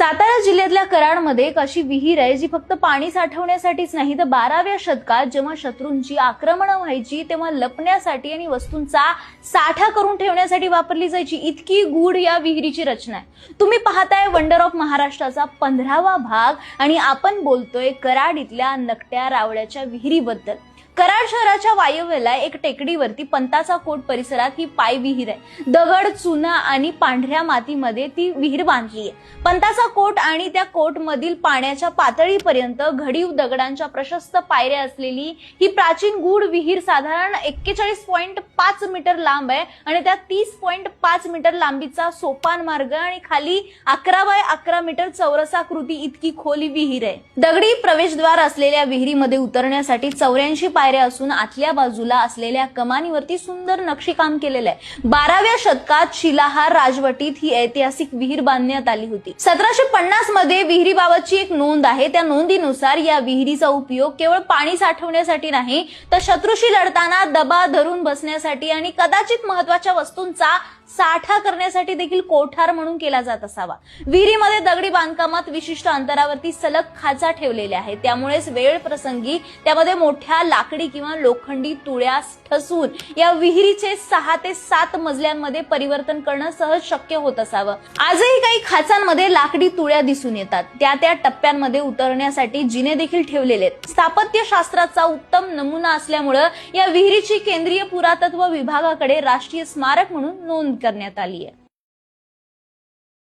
सातारा जिल्ह्यातल्या कराडमध्ये एक अशी विहीर आहे जी फक्त पाणी साठवण्यासाठीच नाही तर बाराव्या शतकात जेव्हा शत्रूंची आक्रमणं व्हायची तेव्हा लपण्यासाठी आणि वस्तूंचा साठा करून ठेवण्यासाठी वापरली जायची इतकी गूढ या विहिरीची रचना आहे. तुम्ही पाहताय वंडर ऑफ महाराष्ट्राचा पंधरावा भाग आणि आपण बोलतोय कराड इथल्या नकट्या रावळ्याच्या विहिरीबद्दल. कराड शहराच्या वायव्येला एक टेकडीवरती पंताचा कोट परिसरात ही पाय विहीर आहे. दगड चुना आणि पांढऱ्या मातीमध्ये ती विहीर बांधली आहे. पंताचा कोट आणि त्या कोट मधील पाण्याच्या पातळीपर्यंत घडीव दगडांच्या प्रशस्त पायऱ्या असलेली ही प्राचीन गूढ विहीर साधारण एक्केचाळीस पॉईंट पाच मीटर लांब आहे आणि त्या तीस पॉईंट पाच मीटर लांबीचा सोपान मार्ग आणि खाली अकरा बाय अकरा मीटर चौरसाकृती इतकी खोली विहीर आहे. दगडी प्रवेशद्वार असलेल्या विहिरीमध्ये उतरण्यासाठी चौऱ्याऐंशी पायऱ्या असून आतल्या बाजूला असलेल्या कमानीवरती सुंदर नक्षीकाम केलेलं आहे. बाराव्या शतकात शिलाहार राजवटीत ही ऐतिहासिक विहीर बांधण्यात आली होती. सतराशे पन्नासमध्ये विहिरीबाबतची एक नोंद आहे. त्या नोंदीनुसार या विहिरीचा उपयोग केवळ पाणी साठवण्यासाठी नाही तर शत्रूशी लढताना दबा धरून बसण्यासाठी आणि कदाचित महत्त्वाच्या वस्तूंचा साठा करण्यासाठी देखील कोठार म्हणून केला जात असावा. विहिरीमध्ये दगडी बांधकामात विशिष्ट अंतरावरती सलग खाचा ठेवलेल्या आहेत. त्यामुळेच वेळ प्रसंगी त्यामध्ये मोठ्या लाकडी किंवा लोखंडी तुळ्या ठसून या विहिरीचे सहा ते सात मजल्यांमध्ये परिवर्तन करणं सहज शक्य होत असावं. आजही काही खाचांमध्ये लाकडी तुळ्या दिसून येतात. त्या त्या टप्प्यांमध्ये उतरण्यासाठी जिने देखील ठेवलेले आहेत. स्थापत्यशास्त्राचा उत्तम नमुना असल्यामुळं या विहिरीची केंद्रीय पुरातत्व विभागाकडे राष्ट्रीय स्मारक म्हणून नोंद करण्यात आली आहे